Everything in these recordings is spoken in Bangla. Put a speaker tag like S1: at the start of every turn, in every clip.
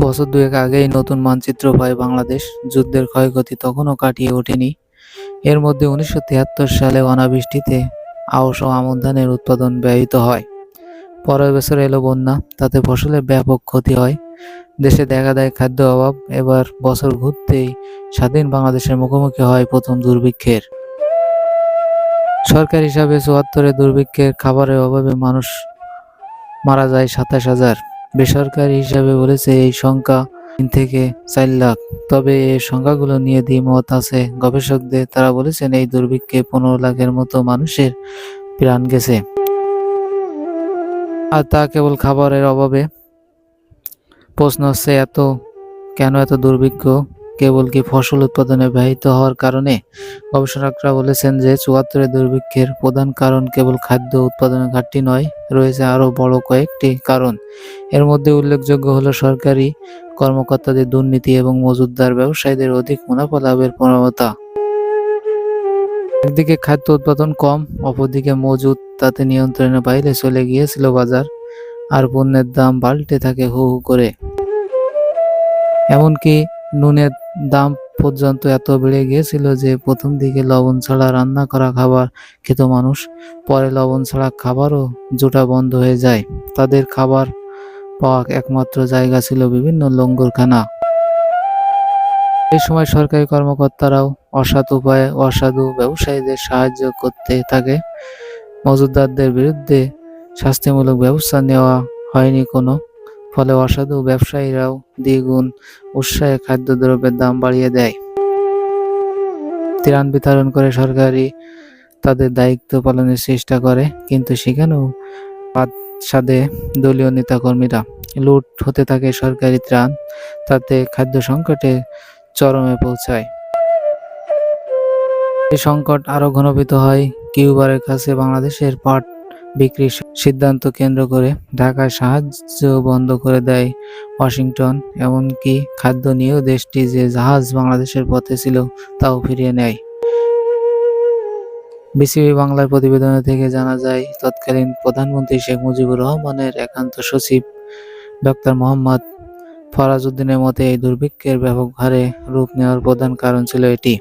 S1: বছর দুয়েক আগেই নতুন মানচিত্র পায় বাংলাদেশ। যুদ্ধের ক্ষয়ক্ষতি তখনও কাটিয়ে ওঠেনি। এর মধ্যে উনিশশো তিয়াত্তর সালে অনাবৃষ্টিতে আউশ ও আমন ধানের উৎপাদন ব্যাহত হয়। পরের বছর এলো বন্যা, তাতে ফসলের ব্যাপক ক্ষতি হয়। দেশে দেখা দেয় খাদ্য অভাব, এবার বছর ঘুরতেই স্বাধীন বাংলাদেশের মুখোমুখি হয় প্রথম দুর্ভিক্ষের। সরকার হিসাবে চুয়াত্তরে দুর্ভিক্ষের খাবারের অভাবে মানুষ মারা যায় সাতাশ হাজার। বেসরকারি হিসাবে বলেছে এই সংখ্যা তিন থেকে চার লাখ। তবে এই সংখ্যাগুলো নিয়ে দ্বিমত আছে গবেষকদের। তারা বলেছেন, এই দুর্ভিক্ষে পনেরো লাখের মতো মানুষের প্রাণ গেছে। আর তা কেবল খাবারের অভাবে? প্রশ্ন হচ্ছে এত, কেন এত দুর্ভিক্ষ? কেবল কি ফসল উৎপাদনে ব্যাহত হওয়ার কারণে? গবেষকরা বলেছেন যে চুয়াত্তরের দুর্ভিক্ষের প্রধান কারণ কেবল খাদ্য উৎপাদনের ঘাটতি নয়, রয়েছে আরও বড় কয়েকটি কারণ। এর মধ্যে উল্লেখযোগ্য হলো সরকারি কর্মকর্তাদের দুর্নীতি এবং মজুতদার ব্যবসায়ীদের অধিক মুনাফা লাভের প্রবণতা। একদিকে খাদ্য উৎপাদন কম, অপরদিকে মজুত তাতে নিয়ন্ত্রণের বাইরে চলে গিয়েছিল বাজার, আর পণ্যের দাম পাল্টে থাকে হু হু করে। এমনকি নুনের দাম পর্যন্ত এত বেড়ে গিয়েছিল যে প্রথম দিকে লবণ ছাড়া রান্না করা খাবার খেত মানুষ, পরে লবণ ছাড়া খাবারও জোটা বন্ধ হয়ে যায়। তাদের খাবার পাওয়া একমাত্র জায়গা ছিল বিভিন্ন লঙ্গরখানা। এই সময় সরকারি কর্মকর্তারাও অসৎ উপায়ে অসাধু ব্যবসায়ীদের সাহায্য করতে থাকে। মজুদদারদের বিরুদ্ধে শাস্তিমূলক ব্যবস্থা নেওয়া হয়নি কোনো। ফলে অসাধু ব্যবসায়ীরাও দ্বিগুণ উৎসাহে খাদ্যদ্রব্যের দাম বাড়িয়ে দেয়। ত্রাণ বিতরণ করে সরকারি তাদের দায়িত্ব পালনের চেষ্টা করে, কিন্তু সেখানেও সাথে দলীয় নেতাকর্মীরা লুট হতে থাকে সরকারি ত্রাণ, তাতে খাদ্য সংকটে চরমে পৌঁছায়। এই সংকট আরও ঘনীভূত হয় কিউবারের কাছে বাংলাদেশের পাট বিক্রির সিদ্ধান্ত কেন্দ্র করে ঢাকায় সাহায্য বন্ধ করে দেয় ওয়াশিংটন, এমনকি খাদ্য নিয়েও দেশটি যে জাহাজ বাংলাদেশের পথে ছিল তাও ফিরিয়ে নেয়। বিসিবি বাংলার প্রতিবেদনে থেকে জানা যায়, তৎকালীন প্রধানমন্ত্রী শেখ মুজিবুর রহমানের একান্ত সচিব ডক্টর মোহাম্মদ ফরাজউদ্দিনের মতে এই দুর্ভিক্ষের ব্যাপক হারে রূপ নেওয়ার প্রধান কারণ ছিল এটি।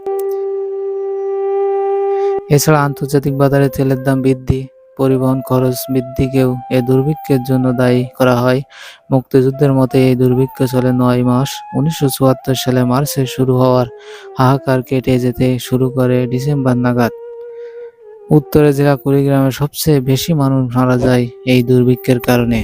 S1: এছাড়া আন্তর্জাতিক বাজারে তেলের দাম বৃদ্ধি পরিবহন খরচ বৃদ্ধিকেও এ দুর্ভিক্ষের জন্য দায়ী করা হয়। মুক্তিযুদ্ধের মতে এই দুর্ভিক্ষ চলে নয় মাস। উনিশশো চুয়াত্তর সালে মার্চে শুরু হওয়ার হাহাকার কেটে যেতে শুরু করে ডিসেম্বর নাগাদ। উত্তরে জেলা কুড়িগ্রামে সবচেয়ে বেশি মানুষ মারা যায় এই দুর্ভিক্ষের কারণে।